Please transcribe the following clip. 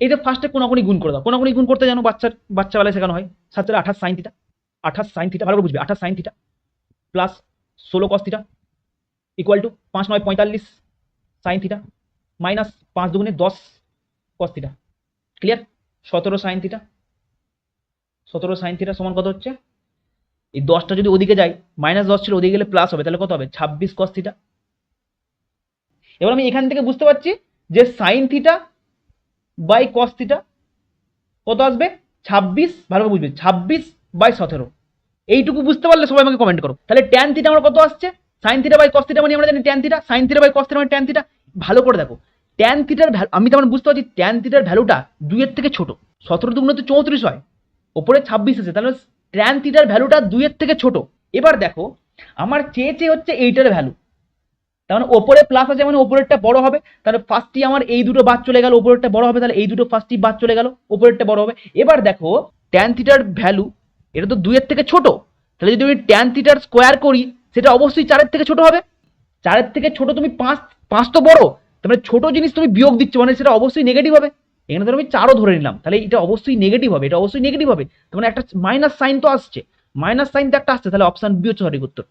যে ফার্স্টে কোনাকুনি গুণ করে দাও। কোনাকুনি গুণ করতে জানো বাচ্চার, বাচ্চাবেলায় শেখানো হয়? সাত চারে আঠাশ সাইন থিটা আঠাশ সাইন থিটা ভালো করে বুঝবে, আঠাশ সাইন থিটা প্লাস ষোলো কস থিটা ইকুয়াল টু পাঁচ নয় পঁয়তাল্লিশ সাইন থিটা মাইনাস পাঁচ দুগুণে দশ কস থিটা ক্লিয়ার সতেরো সাইন থিটা সতেরো সাইন থিটা সমান কত হচ্ছে? এই দশটা যদি ওদিকে যায় মাইনাস দশ ছিল ওদিকে গেলে প্লাস হবে, তাহলে কত হবে? ছাব্বিশ কস থিটা এবার আমি এখান থেকে বুঝতে পারছি যে sine theta by cos theta কত আসবে? ছাব্বিশ ভালোভাবে বুঝবে, ছাব্বিশ বাই সতেরো। এইটুকু বুঝতে পারলে সবাই আমাকে কমেন্ট করো। তাহলে ট্যান থিটা আমার কত আসছে? Sine theta by cos theta মানে আমরা জানি tan theta sine theta by cos theta মানে ট্যান থিটা ভালো করে দেখো ট্যান থিটার ভ্যালু আমি তেমন বুঝতে পারছি ট্যান থিটার ভ্যালুটা দুইয়ের থেকে ছোট। সতেরো দুগুণ তো চৌত্রিশ হয়, ওপরে ছাব্বিশ আছে। তাহলে ট্যান থিটার ভ্যালুটা দুইয়ের থেকে ছোট। এবার দেখো, আমার চেয়েছে হচ্ছে এইটার ভ্যালু। তার মানে ওপরে প্লাস আছে মানে ওপরেরটা বড় হবে। তাহলে ফার্স্টই আমার এই দুটো বাদ চলে গেল, ওপরেরটা বড় হবে, তাহলে এই দুটো ফার্স্টই বাদ চলে গেল, ওপরেরটা বড় হবে। এবার দেখো ট্যান থিটার ভ্যালু এটা তো দুইয়ের থেকে ছোট। তাহলে যদি আমি ট্যান থিটার স্কোয়ার করি, সেটা অবশ্যই চারের থেকে ছোট হবে। চারের থেকে ছোট তুমি পাঁচ পাঁচ তো বড়। তার মানে ছোট জিনিস তুমি বিয়োগ দিচ্ছ মানে সেটা অবশ্যই নেগেটিভ হবে। এখানে ধরো আমি চারও ধরে নিলাম, তাহলে এটা অবশ্যই নেগেটিভ হবে, এটা অবশ্যই নেগেটিভ হবে। তার মানে একটা মাইনাস সাইন তো আসছে। মাইনাস সাইন তো একটা আসছে, তাহলে অপশন বি হচ্ছে সঠিক উত্তর।